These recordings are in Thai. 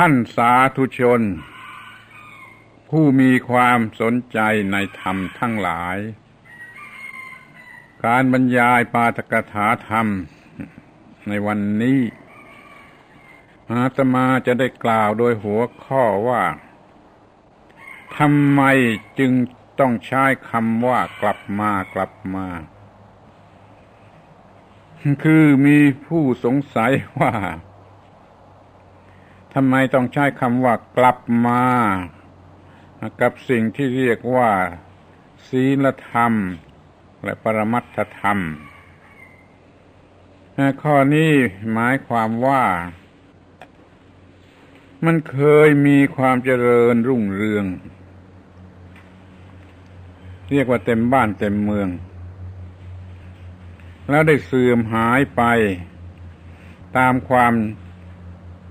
ท่านสาธุชน ผู้มีความสนใจในธรรมทั้งหลาย การบรรยายปาฐกถาธรรมในวันนี้อาตมาจะได้กล่าวโดยหัวข้อว่าทำไมจึงต้องใช้คำว่ากลับมากลับมา คือมีผู้สงสัยว่า ทำไมต้องใช้คำว่ากลับมา กับสิ่งที่เรียกว่า ศีลธรรม และปรมัตถธรรม ข้อนี้หมายความว่า มันเคยมีความเจริญรุ่งเรือง เรียกว่าเต็มบ้านเต็มเมือง แล้วได้เสื่อมหายไปตามความ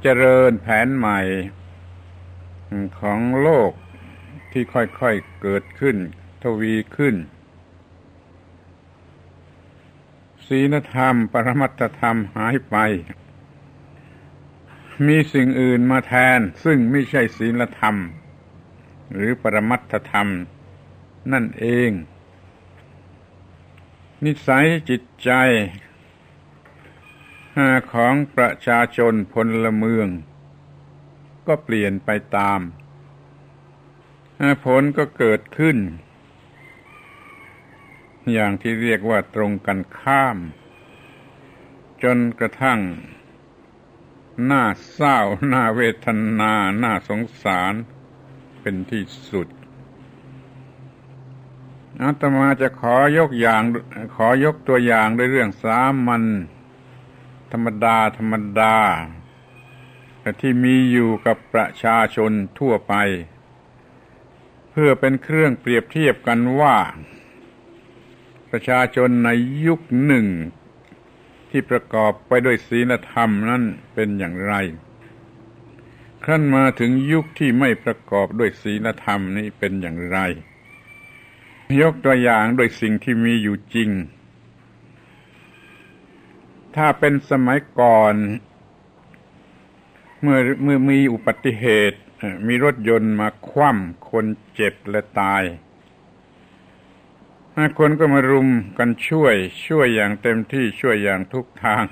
เจริญแผนใหม่ของโลกที่ค่อยๆเกิดขึ้น ทวีขึ้น ศีลธรรม ปรมัตธรรมหายไป มีสิ่งอื่นมาแทน ซึ่งไม่ใช่ศีลธรรม หรือปรมัตธรรม นั่นเอง นิสัยจิตใจ ของประชาชนพลเมือง ก็เปลี่ยนไปตาม ผลก็เกิดขึ้น อย่างที่เรียกว่าตรงกันข้าม จนกระทั่งน่าเศร้าน่าเวทนาน่าสงสารเป็นที่สุดอาตมาจะขอยกอย่างขอยกตัวอย่างด้วยเรื่องสามัญ ธรรมดา ธรรมดา ที่มีอยู่กับประชาชนทั่วไป เพื่อเป็นเครื่องเปรียบเทียบกันว่า ประชาชนในยุคหนึ่ง ที่ประกอบไปด้วยศีลธรรมนั้นเป็นอย่างไรขั้นมาถึงยุคที่ไม่ประกอบด้วยศีลธรรมนี้เป็นอย่างไร ยกตัวอย่างโดยสิ่งที่มีอยู่จริง ถ้าเป็นสมัยก่อน เมื่อเมื่อมีอุบัติเหตุ มีรถยนต์มาคว่ำคนเจ็บและตายคนก็มารุมกันช่วย ช่วยอย่างเต็มที่ช่วยอย่างทุกทาง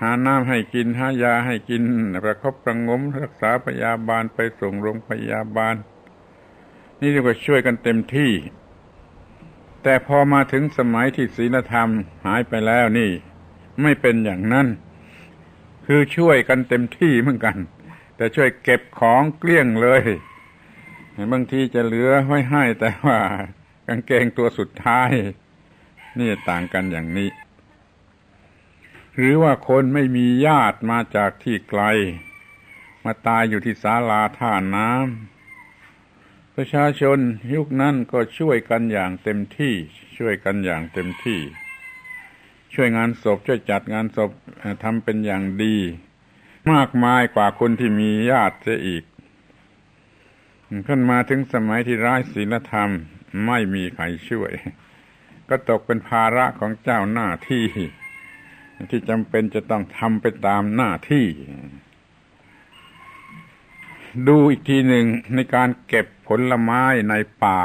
หาน้ำให้กินหายาให้กิน ประคบประงมรักษาพยาบาลไปส่งโรงพยาบาล นี่เรียกว่าช่วยกันเต็มที่ แต่พอมาถึงสมัยที่ศีลธรรมหายไปแล้วนี่ ไม่เป็นอย่างนั้น คือช่วยกันเต็มที่เหมือนกัน แต่ช่วยเก็บของเกลี้ยงเลยบางทีจะเหลือไว้ให้แต่ว่ากางเกงตัวสุดท้าย นี่ต่างกันอย่างนี้ หรือว่าคนไม่มีญาติมาจากที่ไกล มาตายอยู่ที่ศาลาท่าน้ำประชาชนยุคนั้นก็ช่วยกันอย่างเต็มที่ ช่วยกันอย่างเต็มที่ ช่วยงานศพช่วยจัดงานศพทำเป็นอย่างดี มากมายกว่าคนที่มีญาติเสียอีกขึ้นมาถึงสมัยที่ร้ายศีลธรรม ไม่มีใครช่วย ก็ตกเป็นภาระของเจ้าหน้าที่ ที่จำเป็นจะต้องทำไปตามหน้าที่ ดูอีกทีหนึ่งในการเก็บผลไม้ในป่า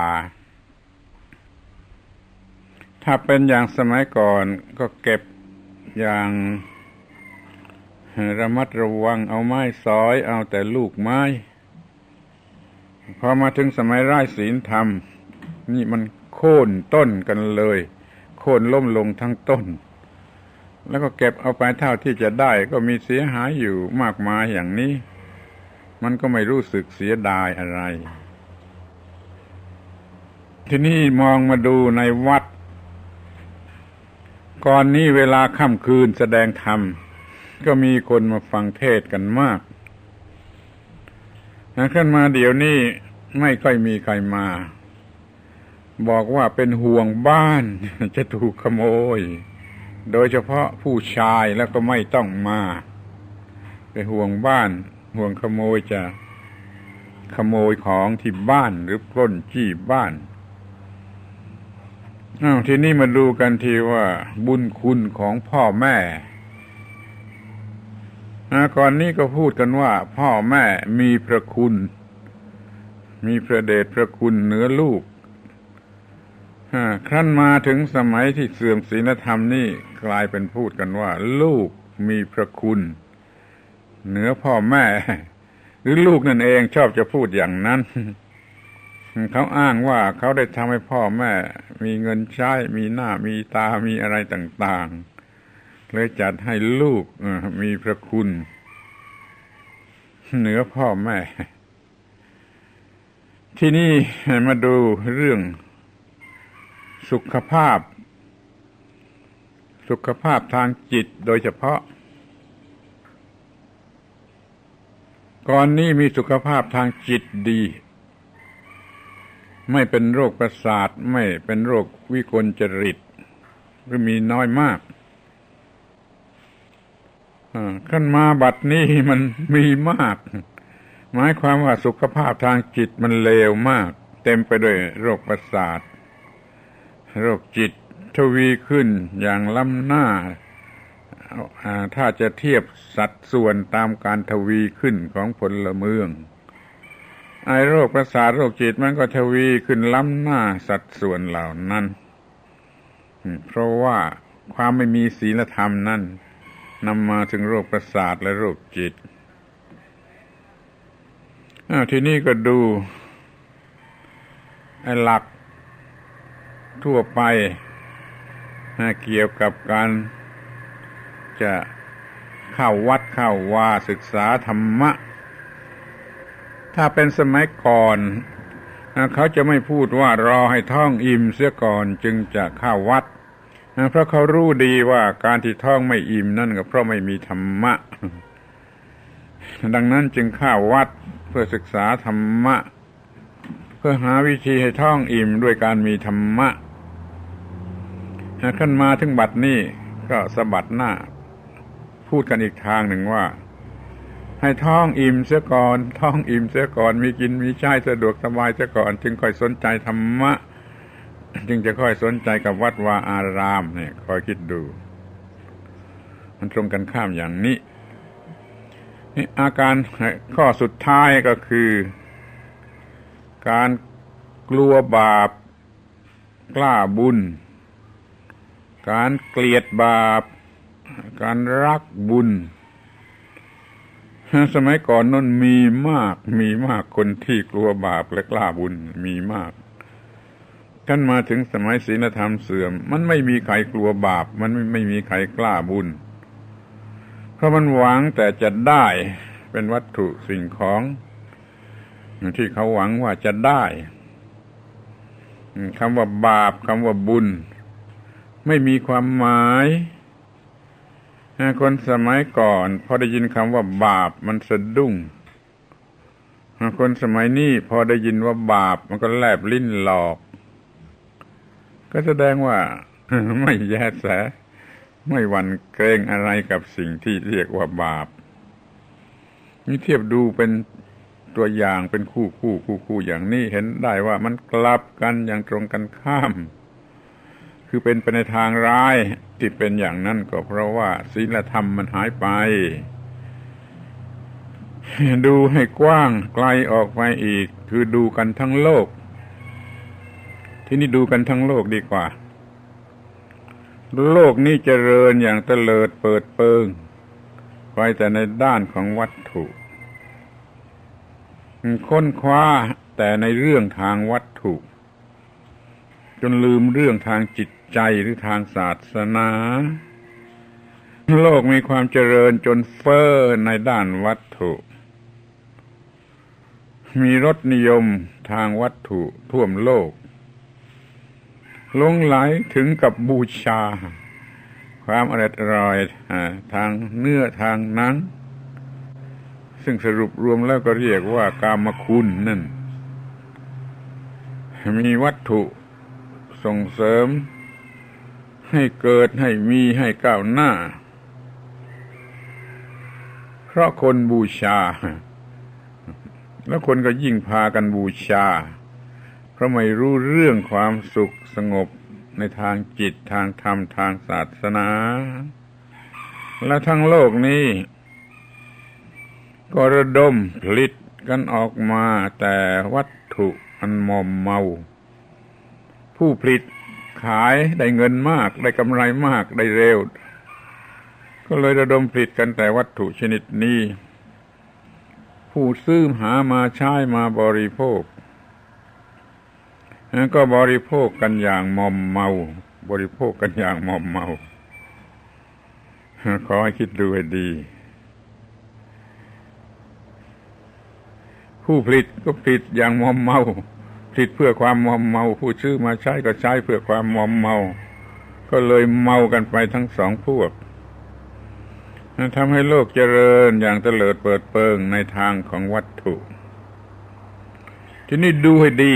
ถ้าเป็นอย่างสมัยก่อนก็เก็บอย่างระมัดระวังเอาไม้สอย เอาแต่ลูกไม้ พอมาถึงสมัยไร้ศีลธรรม นี่มันโค่นต้นกันเลย โค่นล้มลงทั้งต้น แล้วก็เก็บเอาไปเท่าที่จะได้ก็มีเสียหายอยู่มากมายอย่างนี้ มันก็ไม่รู้สึกเสียดายอะไร ทีนี้มองมาดูในวัด ก่อนนี้เวลาค่ำคืนแสดงธรรม ก็มีคนมาฟังเทศกันมากขึ้นมาเดี๋ยวนี้ไม่ค่อยมีใครมา บอกว่าเป็นห่วงบ้านจะถูกขโมย โดยเฉพาะผู้ชายแล้วก็ไม่ต้องมาเป็นห่วงบ้าน ห่วงขโมยจะขโมยของที่บ้านหรือปล้นจี้บ้าน ทีนี้มาดูกันทีว่าบุญคุณของพ่อแม่ก่อนนี้ก็พูดกันว่า พ่อแม่มีพระคุณ มีพระเดชพระคุณเหนือลูกครั้นมาถึงสมัยที่เสื่อมศีลธรรมนี่กลายเป็นพูดกันว่า ลูกมีพระคุณ เหนือพ่อแม่ หรือลูกนั่นเองชอบจะพูดอย่างนั้น เขาอ้างว่าเขาได้ทำให้พ่อแม่ มีเงินใช้ มีหน้ามีตามีอะไรต่าง ๆ เลยจัดให้ลูกมีพระคุณ เหนือพ่อแม่ ที่นี่มาดูเรื่องสุขภาพ สุขภาพทางจิตโดยเฉพาะ ก่อนนี้มีสุขภาพทางจิตดี ไม่เป็นโรคประสาทไม่เป็นโรควิกลจริตหรือมีน้อยมากขึ้นมาบัดนี้มันมีมาก หมายความว่าสุขภาพทางจิตมันเลวมาก เต็มไปด้วยโรคประสาท โรคจิตทวีขึ้นอย่างล้ำหน้า ถ้าจะเทียบสัดส่วนตามการทวีขึ้นของผลเมือง ไอโรคประสาทโรคจิตมันก็ทวีขึ้นล้ำหน้าสัดส่วนเหล่านั้น เพราะว่าความไม่มีศีลธรรมนั้นนำมาถึงโรคประสาทและโรคจิตทีนี้ก็ดูไอหลักทั่วไปเกี่ยวกับการจะเข้าวัดเข้าวาศึกษาธรรมะ ถ้าเป็นสมัยก่อนเขาจะไม่พูดว่ารอให้ท้องอิ่มเสียก่อนจึงจะเข้าวัด เพราะเขารู้ดีว่าการที่ท้องไม่อิ่มนั่นก็เพราะไม่มีธรรมะ ดังนั้นจึงเข้าวัดเพื่อศึกษาธรรมะ เพื่อหาวิธีให้ท้องอิ่มด้วยการมีธรรมะขึ้นมาถึงบัดนี้ก็สะบัดหน้า พูดกันอีกทางหนึ่งว่า ให้ท้องอิ่มเสียก่อน ท้องอิ่มเสียก่อน มีกินมีใช้สะดวกสบายเสียก่อน จึงค่อยสนใจธรรมะ จึงจะค่อยสนใจกับวัดวาอารามเนี่ยคอยคิดดู มันตรงกันข้ามอย่างนี้นี่อาการข้อสุดท้ายก็คือ การกลัวบาป กล้าบุญ การเกลียดบาป การรักบุญ สมัยก่อนนั้นมีมากมีมากคนที่กลัวบาปและกล้าบุญมีมากท่านมาถึงสมัยศีลธรรมเสื่อม มันไม่มีใครกลัวบาป มันไม่ไม่มีใครกล้าบุญ เพราะมันหวังแต่จะได้เป็นวัตถุสิ่งของที่เขาหวังว่าจะได้คำว่าบาปคำว่าบุญ ไม่มีความหมาย คนสมัยก่อน พอได้ยินคำว่าบาปมันสะดุ้งคนสมัยนี้พอได้ยินว่าบาปมันก็แลบลิ้นหลอก ก็แสดงว่าไม่แยแส ไม่หวั่นเกรงอะไรกับสิ่งที่เรียกว่าบาปนี่เทียบดูเป็นตัวอย่างเป็นคู่คู่คู่คู่อย่างนี้เห็นได้ว่ามันกลับกันอย่างตรงกันข้าม คือเป็นไปในทางร้ายที่เป็นอย่างนั้นก็เพราะว่าศีลธรรมมันหายไป ดูให้กว้างไกลออกไปอีก คือดูกันทั้งโลก ที่นี่ดูกันทั้งโลกดีกว่า โลกนี้เจริญอย่างเตลิดเปิดเปิงไปแต่ในด้านของวัตถุค้นคว้าแต่ในเรื่องทางวัตถุ จนลืมเรื่องทางจิต ใจหรือทางศาสนา โลกมีความเจริญจนเฟ้อในด้านวัตถุ มีรสนิยมทางวัตถุท่วมโลกลงไหลถึงกับบูชา ความอร่อยรอยทางเนื้อทางหนัง ซึ่งสรุปรวมแล้วก็เรียกว่ากามคุณนั่น มีวัตถุส่งเสริม ให้เกิดให้มีให้ก้าวหน้า เพราะคนบูชา แล้วคนก็ยิ่งพากันบูชา เพราะไม่รู้เรื่องความสุขสงบในทางจิตทางธรรมทางศาสนา และทั้งโลกนี้ ก็ระดมผลิตกันออกมาแต่วัตถุอันมอมเมา ผู้ผลิต ขายได้เงินมาก ได้กำไรมากได้เร็ว ก็เลยระดมผลิตกันแต่วัตถุชนิดนี้ ผู้ซื้อหามาใช้มาบริโภคก็บริโภคกันอย่างมอมเมา บริโภคกันอย่างมอมเมา ขอให้คิดดูให้ดี ผู้ผลิตก็ผลิตอย่างมอมเมา ผลิตเพื่อความมอมเมา ผู้ซื้อมาใช้ก็ใช้เพื่อความมอมเมา ก็เลยเมากันไปทั้งสองพวกทำให้โลกเจริญอย่างเตลิดเปิดเปิงในทางของวัตถุ ทีนี้ดูให้ดี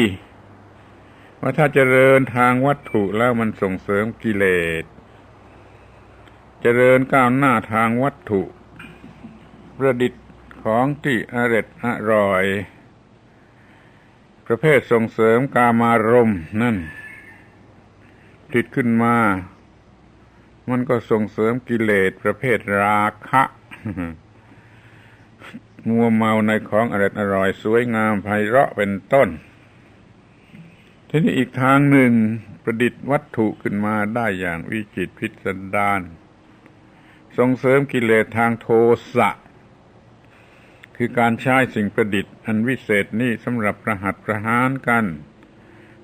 ว่าถ้าเจริญทางวัตถุแล้วมันส่งเสริมกิเลส เจริญก้าวหน้าทางวัตถุ ประดิษฐ์ของที่อร็ดอร่อย ประเภทส่งเสริมกามารมณ์นั่นติดขึ้นมา มันก็ส่งเสริมกิเลสประเภทราคะมัวเมาในของอร็ดอร่อยสวยงามไพเราะเป็นต้น ทีนี้อีกทางหนึ่งประดิษฐ์วัตถุขึ้นมาได้อย่างวิจิตพิสดารส่งเสริมกิเลสทางโทสะ คือการใช้สิ่งประดิษฐ์อันวิเศษนี้สำหรับประหัตประหารกัน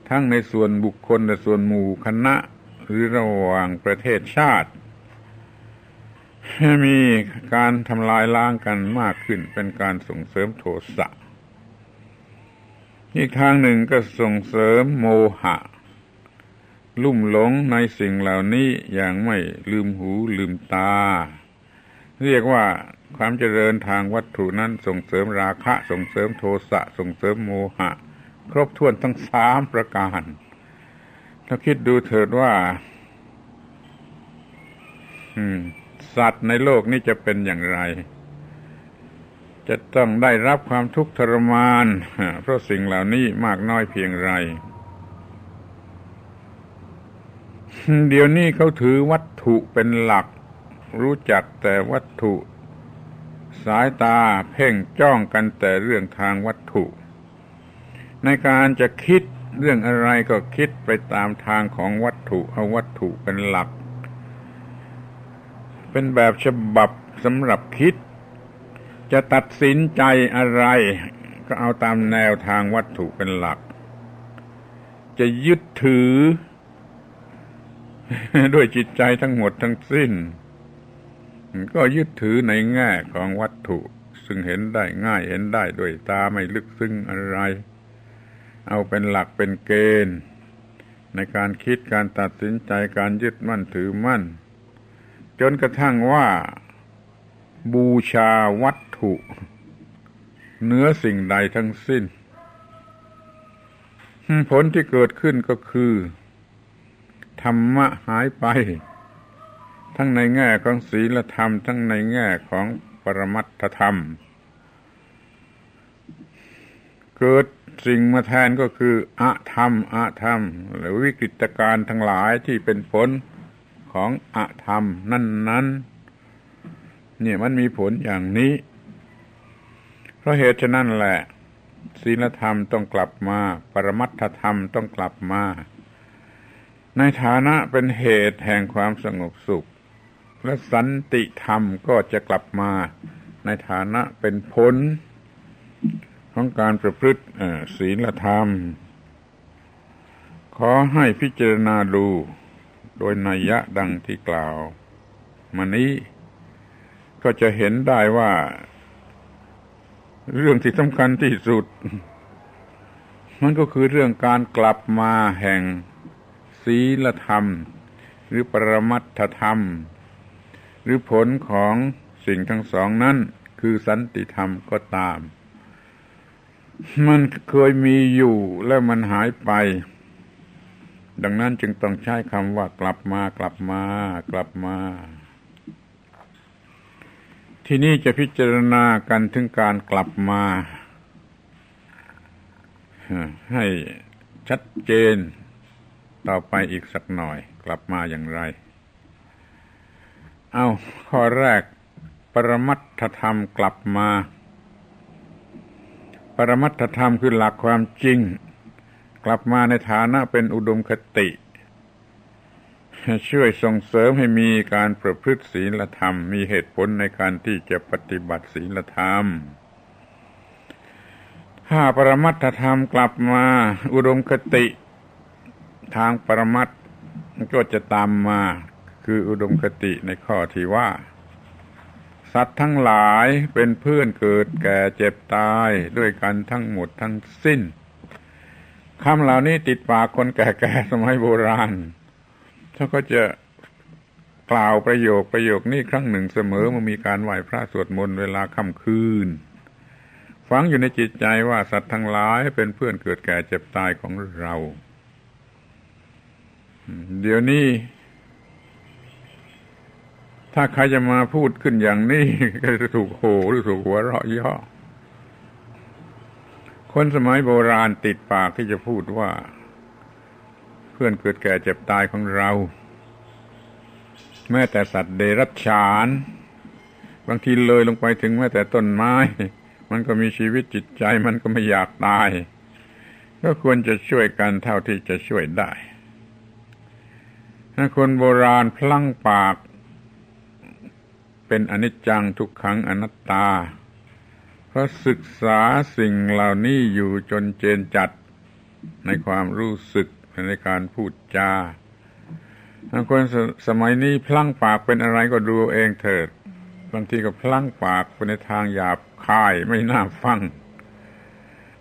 ทั้งในส่วนบุคคลและส่วนหมู่คณะหรือระหว่างประเทศชาติ มีการทำลายล้างกันมากขึ้นเป็นการส่งเสริมโทสะอีกทางหนึ่งก็ส่งเสริมโมหะ ลุ่มหลงในสิ่งเหล่านี้อย่างไม่ลืมหูลืมตา เรียกว่า ความเจริญทางวัตถุนั้นส่งเสริมราคะ ส่งเสริมโทสะ ส่งเสริมโมหะ ครบถ้วนทั้งสามประการถ้าคิดดูเถิดว่าสัตว์ในโลกนี้จะเป็นอย่างไร จะต้องได้รับความทุกข์ทรมาน เพราะสิ่งเหล่านี้มากน้อยเพียงไรเดี๋ยวนี้เขาถือวัตถุเป็นหลัก รู้จักแต่วัตถุ สายตาเพ่งจ้องกันแต่เรื่องทางวัตถุ ในการจะคิดเรื่องอะไรก็คิดไปตามทางของวัตถุเอาวัตถุเป็นหลัก เป็นแบบฉบับสำหรับคิด จะตัดสินใจอะไร ก็เอาตามแนวทางวัตถุเป็นหลัก จะยึดถือ ด้วยจิตใจทั้งหมดทั้งสิ้น ก็ยึดถือในแง่ของวัตถุ ซึ่งเห็นได้ง่ายเห็นได้ด้วยตาไม่ลึกซึ้งอะไร เอาเป็นหลักเป็นเกณฑ์ ในการคิดการตัดสินใจการยึดมั่นถือมั่น จนกระทั่งว่าบูชาวัตถุเนื้อสิ่งใดทั้งสิ้น ผลที่เกิดขึ้นก็คือ ธรรมะหายไป ทั้งในแง่ของศีลธรรม ทั้งในแง่ของปรมัตถธรรม เกิดสิ่งมาแทนก็คืออะธรรมอะธรรม หรือวิกฤตการณ์ทั้งหลายที่เป็นผลของอะธรรม นั่นนั้นเนี่ยมันมีผลอย่างนี้ เพราะเหตุฉะนั้นแหละศีลธรรมต้องกลับมา ปรมัตถธรรมต้องกลับมา ในฐานะเป็นเหตุแห่งความสงบสุข และสันติธรรมก็จะกลับมาในฐานะเป็นผล ของการประพฤติศีลธรรม ขอให้พิจารณาดูโดยนัยยะดังที่กล่าวมานี้ก็จะเห็นได้ว่า เรื่องที่สำคัญที่สุด มันก็คือเรื่องการกลับมาแห่งศีลธรรม หรือปรมัตถธรรม หรือผลของสิ่งทั้งสองนั้นคือสันติธรรมก็ตาม มันเคยมีอยู่แล้วมันหายไป ดังนั้นจึงต้องใช้คำว่ากลับมากลับมากลับมา ที่นี่จะพิจารณากันถึงการกลับมาให้ชัดเจนต่อไปอีกสักหน่อยกลับมาอย่างไร เอาข้อแรก ปรมัตถธรรมกลับมา ปรมัตถธรรมคือหลักความจริง กลับมาในฐานะเป็นอุดมคติ ช่วยส่งเสริมให้มีการประพฤติศีลธรรม มีเหตุผลในการที่จะปฏิบัติศีลธรรมถ้าปรมัตถธรรมกลับมาอุดมคติ ทางปรมัตก็จะตามมา คืออุดมคติในข้อที่ว่า สัตว์ทั้งหลายเป็นเพื่อนเกิดแก่เจ็บตายด้วยกันทั้งหมดทั้งสิ้นคำเหล่านี้ติดปากคนแก่ๆสมัยโบราณเขาก็จะกล่าวประโยคประโยคนี้ครั้งหนึ่งเสมอมื่อมีการไหว้พระสวดมนต์เวลาค่ำคืนฝังอยู่ในจิตใจว่าสัตว์ทั้งหลายเป็นเพื่อนเกิดแก่เจ็บตายของเรา เดี๋ยวนี้ ถ้าใครจะมาพูดขึ้นอย่างนี้ ก็จะถูกโหหรือถูกหัวเราะย่อคนสมัยโบราณติดปากที่จะพูดว่า เพื่อนเกิดแก่เจ็บตายของเรา แม้แต่สัตว์เดรัจฉาน บางทีเลยลงไปถึงแม้แต่ต้นไม้ มันก็มีชีวิตจิตใจมันก็ไม่อยากตาย ก็ควรจะช่วยกันเท่าที่จะช่วยได้ถ้าคนโบราณพลั้งปาก เป็นอนิจจังทุกขังอนัตตา เพราะศึกษาสิ่งเหล่านี้อยู่จนเจนจัดในความรู้สึกในการพูดจาคนสสมัยนี้พลั้งปากเป็นอะไรก็ดูเองเถิด บางทีก็พลั้งปากไปในทางหยาบคายไม่น่าฟัง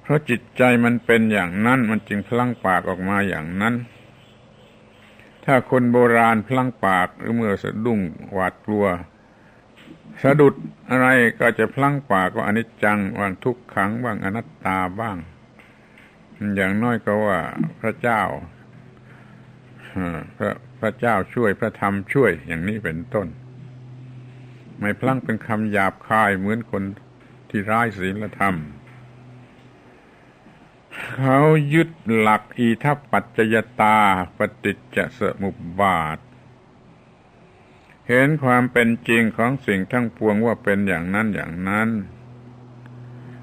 เพราะจิตใจมันเป็นอย่างนั้น มันจึงพลั้งปากออกมาอย่างนั้น ถ้าคนโบราณพลั้งปากหรือเมื่อสะดุ้งหวาดกลัว สะดุดอะไรก็จะพลั้งปากว่าอนิจจังว่างทุกขังบ้างอนัตตาบ้าง อย่างน้อยก็ว่าพระเจ้าพระพระเจ้าช่วยพระธรรมช่วยอย่างนี้เป็นต้น ไม่พลั้งเป็นคำหยาบคายเหมือนคนที่ร้ายศีลธรรม เขายึดหลักอีทัปปัจจยตาปฏิจจสมุปบาท เห็นความเป็นจริงของสิ่งทั้งปวงว่าเป็นอย่างนั้นอย่างนั้น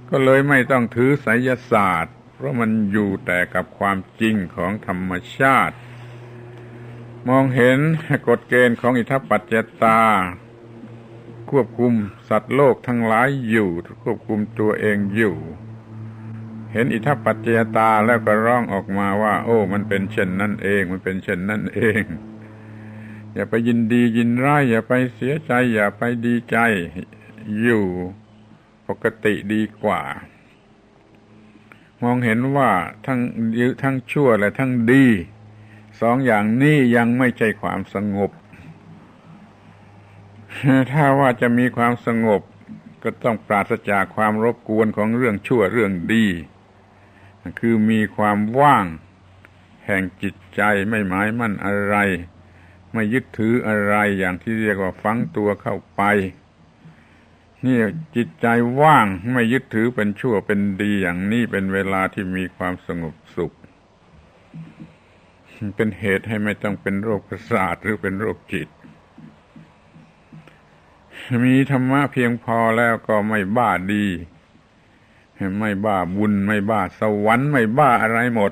ก็เลยไม่ต้องถือไสยศาสตร์ เพราะมันอยู่แต่กับความจริงของธรรมชาติ มองเห็นกฎเกณฑ์ของอิทธิปัจจตา ควบคุมสัตว์โลกทั้งหลายอยู่ ควบคุมตัวเองอยู่ เห็นอิทธิปัจจตาแล้วก็ร้องออกมาว่า โอ้ มันเป็นเช่นนั่นเอง มันเป็นเช่นนั่นเอง อย่าไปยินดียินร้ายอย่าไปเสียใจ อย่าไปดีใจอยู่ปกติดีกว่า มองเห็นว่าทั้งทั้งชั่วและทั้งดีสองอย่างนี้ยังไม่ใช่ความสงบ ถ้าว่าจะมีความสงบก็ต้องปราศจากความรบกวนของเรื่องชั่วเรื่องดี คือมีความว่าง แห่งจิตใจไม่หมายมั่นอะไร ไม่ยึดถืออะไรอย่างที่เรียกว่าฝังตัวเข้าไป นี่จิตใจว่างไม่ยึดถือเป็นชั่วเป็นดีอย่างนี้เป็นเวลาที่มีความสงบสุข เป็นเหตุให้ไม่ต้องเป็นโรคประสาทหรือเป็นโรคจิต มีธรรมะเพียงพอแล้วก็ไม่บ้าดี ไม่บ้าบุญไม่บ้าสวรรค์ไม่บ้าอะไรหมด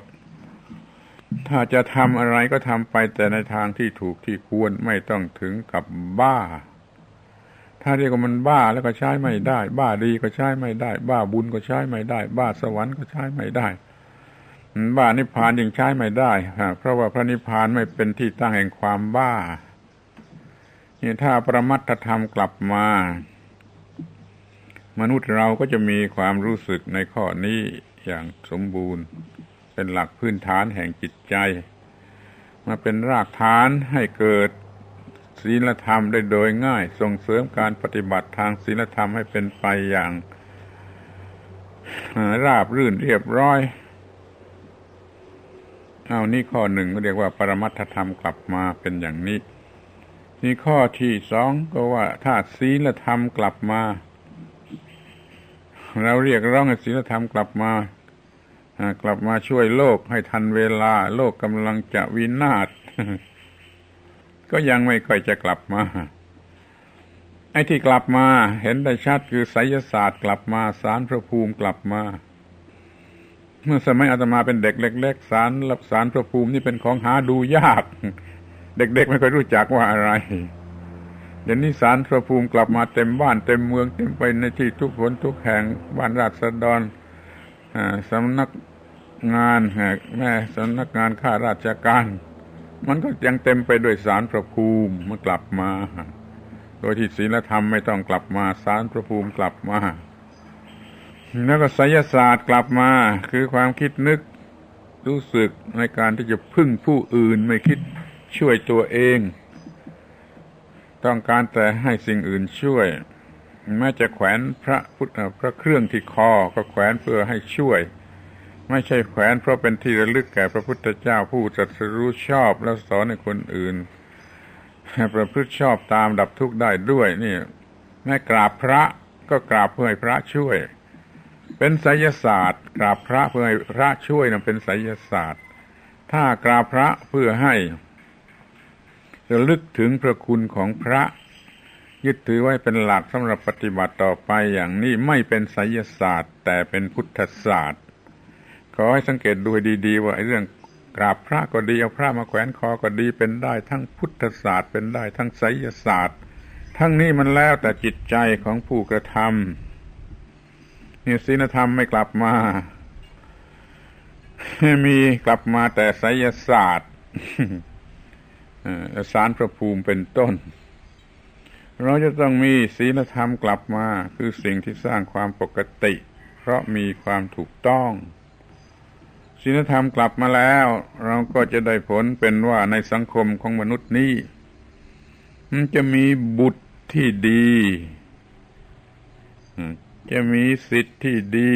ถ้าจะทำอะไรก็ทำไปแต่ในทางที่ถูกที่ควรไม่ต้องถึงกับบ้า ถ้าเรียกว่ามันบ้าแล้วก็ใช้ไม่ได้ บ้าดีก็ใช้ไม่ได้ บ้าบุญก็ใช้ไม่ได้ บ้าสวรรค์ก็ใช้ไม่ได้ บ้านิพพานยังใช้ไม่ได้เพราะว่าพระนิพพานไม่เป็นที่ตั้งแห่งความบ้านี่ถ้าประมัตธรรมกลับมา มนุษย์เราก็จะมีความรู้สึกในข้อนี้อย่างสมบูรณ์ เป็นหลักพื้นฐานแห่งจิตใจ มาเป็นรากฐานให้เกิดศีลธรรมได้โดยง่ายส่งเสริมการปฏิบัติทางศีลธรรมให้เป็นไปอย่าง ราบรื่นเรียบร้อย เอานี่ข้อหนึ่งก็เรียกว่า ปรมัตถธรรมกลับมาเป็นอย่างนี้ นี่ข้อที่สองก็ว่าถ้าศีลธรรมกลับมา เราเรียกร้องให้ศีลธรรมกลับมา กลับมาช่วยโลกให้ทันเวลา โลกกำลังจะวินาศก็ยังไม่ค่อยจะกลับมา ไอ้ที่กลับมาเห็นได้ชัดคือไสยศาสตร์ กลับมาสารพระภูมิกลับมา เมื่อสมัยอาตมาเป็นเด็กเล็ก ๆ สารรับสารพระภูมินี่เป็นของหาดูยาก เด็ก ๆ ไม่ค่อยรู้จักว่าอะไรเดี๋ยวนี้สารพระภูมิกลับมาเต็มบ้านเต็มเมืองเต็มไปในที่ทุกคนทุกแห่งบ้านราษฎร สำนักงานแม่สำนักงานข้าราชการ มันก็ยังเต็มไปด้วยสารพระภูมิมันกลับมาโดยที่ศีลธรรมไม่ต้องกลับมาสารพระภูมิกลับมาแล้วก็ไสยศาสตร์กลับมาคือความคิดนึกรู้สึกในการที่จะพึ่งผู้อื่นไม่คิดช่วยตัวเอง ต้องการแต่ให้สิ่งอื่นช่วย แม้จะแขวนพระพุทธพระเครื่องที่คอก็แขวนเพื่อให้ช่วย ไม่ใช่แขวนเพราะเป็นที่ระลึกแก่พระพุทธเจ้าผู้จัสรู้ชอบแล้วสอนให้คนอื่นประพฤติชอบตามดับทุกข์ได้ด้วยนี่แม้กราบพระก็กราบเพื่อให้พระช่วย เป็นไสยศาสตร์ กราบพระเพื่อให้พระช่วยนะเป็นไสยศาสตร์ ถ้ากราบพระเพื่อให้ระลึกถึงพระคุณของพระ ยึดถือไว้เป็นหลักสำหรับปฏิบัติต่อไปอย่างนี้ไม่เป็นไสยศาสตร์ แต่เป็นพุทธศาสตร์ ขอให้สังเกตดูดีๆว่าเรื่องกราบพระก็ดีเอาพระมาแขวนคอก็ดีเป็นได้ทั้งพุทธศาสตร์ เป็นได้ทั้งไสยศาสตร์ ทั้งนี้มันแล้วแต่จิตใจของผู้กระทำนี่ศีลธรรมไม่กลับมามีกลับมาแต่ไสยศาสตร์สารพระภูมิเป็นต้น เราจะต้องมีศีลธรรมกลับมา คือสิ่งที่สร้างความปกติ เพราะมีความถูกต้องศีลธรรมกลับมาแล้ว เราก็จะได้ผลเป็นว่าในสังคมของมนุษย์นี้มันจะมีบุตรที่ดี จะมีสิทธิ์ที่ดี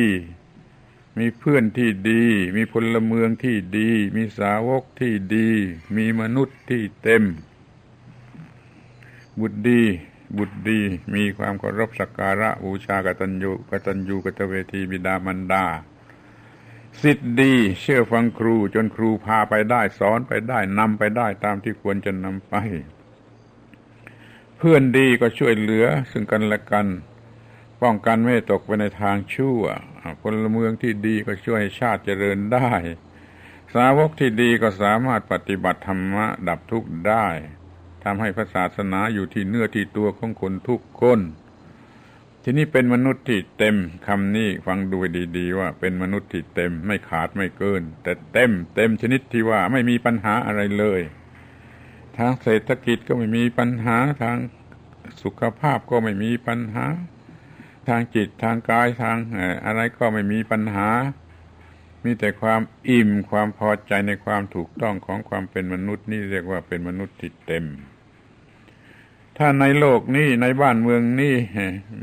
มีเพื่อนที่ดี มีพลเมืองที่ดี มีสาวกที่ดี มีมนุษย์ที่เต็ม บุตรดี บุตรดี มีความเคารพสักการะบูชากตัญญูกตัญญูกตเวทีบิดามารดาสิทธิ์ดี เชื่อฟังครูจนครูพาไปได้สอนไปได้นำไปได้ตามที่ควรจะนำไป เพื่อนดีก็ช่วยเหลือซึ่งกันและกัน ป้องกันไม่ตกไปในทางชั่วพลเมืองที่ดีก็ช่วยชาติเจริญได้ สาวกที่ดีก็สามารถปฏิบัติธรรมะดับทุกข์ได้ำให้พระศาสนาอยู่ที่เนื้อที่ตัวของคนทุกคน ที่นี่เป็นมนุษย์ที่เต็มคำนี้ฟังดูดี ๆ ว่าเป็นมนุษย์ที่เต็มไม่ขาดไม่เกิน แต่เต็ม เต็มชนิดที่ว่าไม่มีปัญหาอะไรเลย ทางเศรษฐกิจก็ไม่มีปัญหาทางสุขภาพก็ไม่มีปัญหา ทางจิตทางกายทางอะไรก็ไม่มีปัญหามีแต่ความอิ่มความพอใจในความถูกต้องของความเป็นมนุษย์นี่เรียกว่าเป็นมนุษย์ที่เต็ม ถ้าในโลกนี้ในบ้านเมืองนี้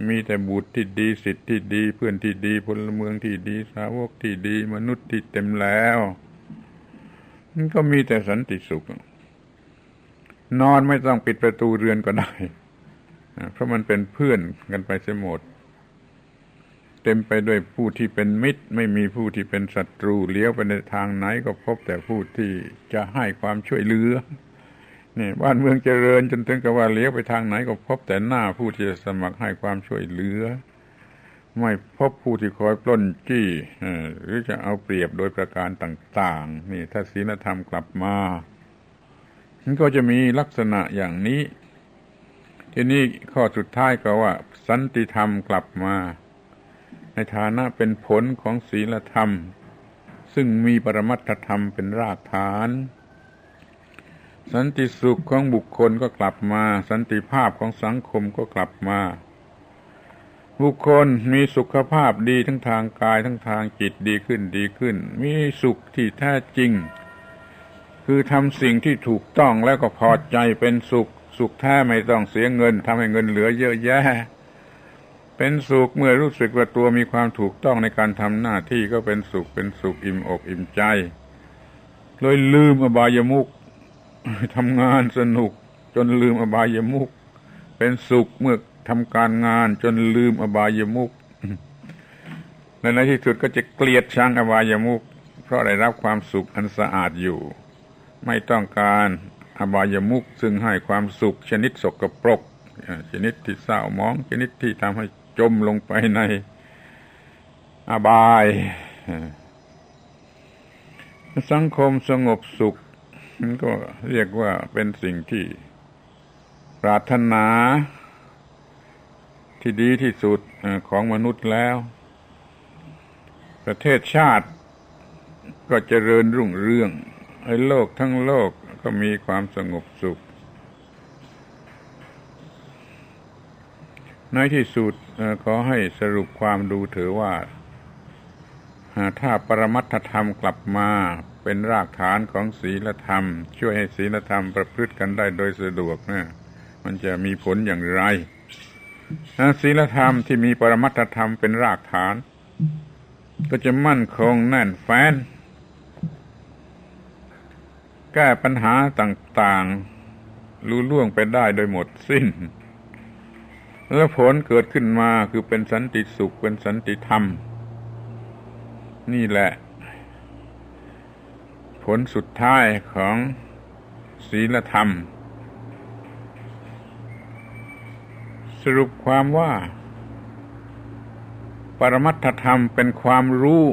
มีแต่บุตรที่ดีสิทธิ์ที่ดี เพื่อนที่ดีพลเมืองที่ดีสาวกที่ดี มนุษย์ที่เต็มแล้วมันก็มีแต่สันติสุข นอนไม่ต้องปิดประตูเรือนก็ได้ เพราะมันเป็นเพื่อนกันไปเสียหมด เต็มไปด้วยผู้ที่เป็นมิตร ไม่มีผู้ที่เป็นศัตรูเลี้ยวไปในทางไหนก็พบแต่ผู้ที่จะให้ความช่วยเหลือ นี่บ้านเมืองเจริญจนถึงกับว่าเลี้ยวไปทางไหนก็พบแต่หน้าผู้ที่จะสมัครให้ความช่วยเหลือ ไม่พบผู้ที่คอยปล้นจี้หรือจะเอาเปรียบโดยประการต่าง ๆ นี่ถ้าศีลธรรมกลับมามันก็จะมีลักษณะอย่างนี้ ทีนี้ข้อสุดท้ายก็ว่า สันติธรรมกลับมา ในฐานะเป็นผลของศีลธรรม ซึ่งมีปรมัตถธรรมเป็นรากฐาน สันติสุขของบุคคลก็กลับมา สันติภาพของสังคมก็กลับมา บุคคลมีสุขภาพดีทั้งทางกายทั้งทางจิตดีขึ้นดีขึ้น มีสุขที่แท้จริง คือทำสิ่งที่ถูกต้องแล้วก็พอใจเป็นสุข สุขแท้ไม่ต้องเสียเงินทำให้เงินเหลือเยอะแยะ เป็นสุขเมื่อรู้สึกว่าตัวมีความถูกต้องในการทำหน้าที่ก็เป็นสุขเป็นสุขอิ่มอกอิ่มใจเลยลืมอบายมุก ทำงานสนุกจนลืมอบายมุก เป็นสุขเมื่อทำการงานจนลืมอบายมุกและในที่สุดก็จะเกลียดชังอบายมุก เพราะได้รับความสุขอันสะอาดอยู่ ไม่ต้องการอบายมุกซึ่งให้ความสุขชนิดสกปรก ชนิดที่เศร้ามอง ชนิดที่ทำให้จมลงไปในอบาย สังคมสงบสุข มันก็เรียกว่าเป็นสิ่งที่ปรารถนาที่ดีที่สุดของมนุษย์แล้ว ประเทศชาติก็เจริญรุ่งเรืองให้โลกทั้งโลกก็มีความสงบสุข ในที่สุดขอให้สรุปความดูเถอว่า ถ้าปรมัตถธรรมกลับมา เป็นรากฐานของศีลธรรม ช่วยให้ศีลธรรมประพฤติกันได้โดยสะดวกนะมันจะมีผลอย่างไรศีลธรรมที่มีปรมัตถธรรมเป็นรากฐาน ก็จะมั่นคงแน่นแฟ้นแก้ปัญหาต่างๆรู้ล่วงไปได้โดยหมดสิ้น แล้วผลเกิดขึ้นมาคือเป็นสันติสุขเป็นสันติธรรม นี่แหละ ผลสุดท้ายของศีลธรรม สรุปความว่า ปรมัตถธรรมเป็นความรู้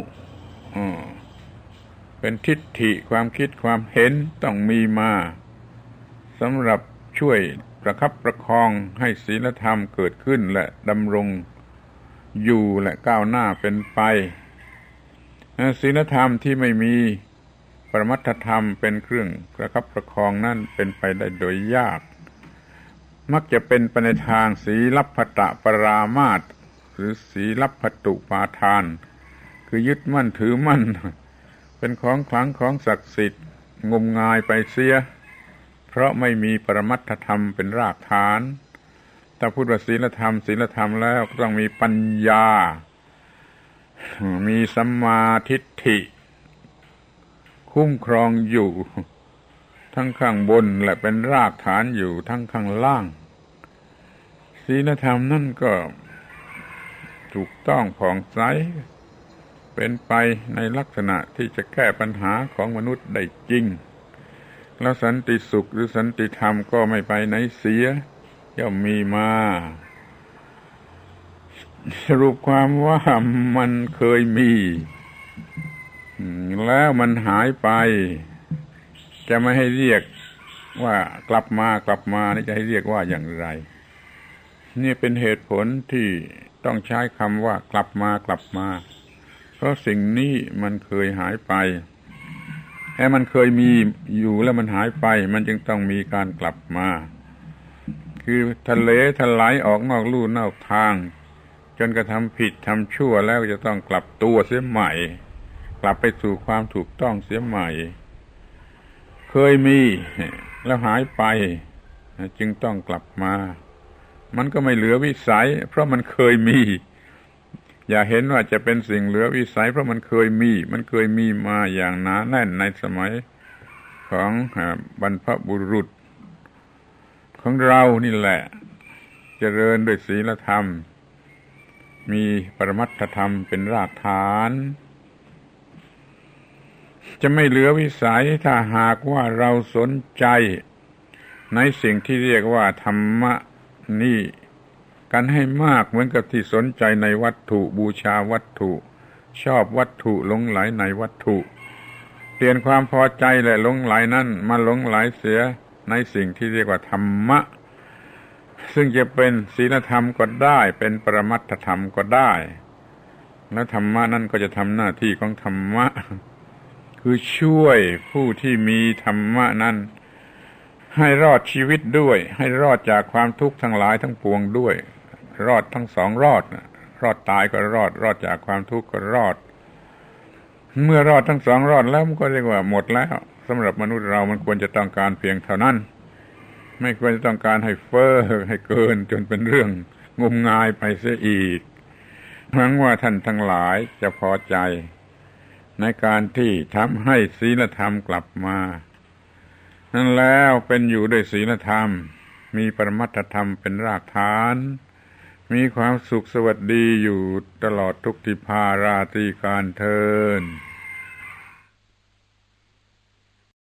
เป็นทิฏฐิความคิดความเห็นต้องมีมาสำหรับช่วยประคับประคองให้ศีลธรรมเกิดขึ้นและดำรงอยู่และก้าวหน้าเป็นไปศีลธรรมที่ไม่มี ปรมัตถธรรมเป็นเครื่องประคับประคองนั่นเป็นไปได้โดยยาก มักจะเป็นไปในทางศีลัพตะปรามาตหรือศีลัพตุปาทาน คือยึดมั่นถือมั่น เป็นของขลังของศักดิ์สิทธิ์งมงายไปเสีย เพราะไม่มีปรมัตถธรรมเป็นรากฐาน แต่พูดว่าศีลธรรมศีลธรรมแล้วต้องมีปัญญา มีสัมมาทิฏฐิ คุ้มครองอยู่ ทั้งข้างบนและเป็นรากฐานอยู่ทั้งข้างล่าง ศีลธรรมนั่นก็ถูกต้องผ่องใส เป็นไปในลักษณะที่จะแก้ปัญหาของมนุษย์ได้จริง แล้วสันติสุขหรือสันติธรรมก็ไม่ไปไหนเสีย ย่อมมีมา สรุปความว่ามันเคยมี แล้วมันหายไป จะไม่ให้เรียกว่ากลับมากลับมานี่จะให้เรียกว่าอย่างไร นี่เป็นเหตุผลที่ต้องใช้คำว่ากลับมากลับมา เพราะสิ่งนี้มันเคยหายไปแค่มันเคยมีอยู่แล้วมันหายไป มันจึงต้องมีการกลับมา คือทะเลทลายออกนอกลู่นอกทาง จนกระทำผิดทำชั่วแล้วจะต้องกลับตัวเสียใหม่ กลับไปสู่ความถูกต้องเสียใหม่ เคยมีแล้วหายไปจึงต้องกลับมา มันก็ไม่เหลือวิสัย เพราะมันเคยมี อย่าเห็นว่าจะเป็นสิ่งเหลือวิสัย เพราะมันเคยมี มันเคยมีมาอย่างหนาแน่นในสมัยของบรรพบุรุษ ของเรานี่แหละเจริญด้วยศีลธรรม มีปรมัตถธรรมเป็นรากฐาน จะไม่เหลือวิสัยถ้าหากว่าเราสนใจ ในสิ่งที่เรียกว่าธรรมะนี่กันให้มากเหมือนกับที่สนใจในวัตถุบูชาวัตถุ ชอบวัตถุหลงไหลในวัตถุ เปลี่ยนความพอใจและหลงไหลนั่นมาหลงไหลเสียในสิ่งที่เรียกว่าธรรมะ ซึ่งจะเป็นศีลธรรมก็ได้ เป็นปรมัตถธรรมก็ได้ และธรรมะนั่นก็จะทำหน้าที่ของธรรมะ คือช่วยผู้ที่มีธรรมะนั้น ให้รอดชีวิตด้วย ให้รอดจากความทุกข์ทั้งหลายทั้งปวงด้วย รอดทั้งสองรอด รอดตายก็รอด รอดจากความทุกข์ก็รอด เมื่อรอดทั้งสองรอดแล้วมันก็เรียกว่าหมดแล้วสำหรับมนุษย์เรามันควรจะต้องการเพียงเท่านั้น ไม่ควรจะต้องการให้เฟอ้อให้เกินจนเป็นเรื่องงมงายไปเสียอีกหวังว่าท่านทั้งหลายจะพอใจ ในการที่ทำให้ศีลธรรมกลับมา นั่นแล้วเป็นอยู่ด้วยศีลธรรม มีปรมัตถธรรมเป็นรากฐาน มีความสุขสวัสดีอยู่ตลอดทุกทิพาราตรีการเทิน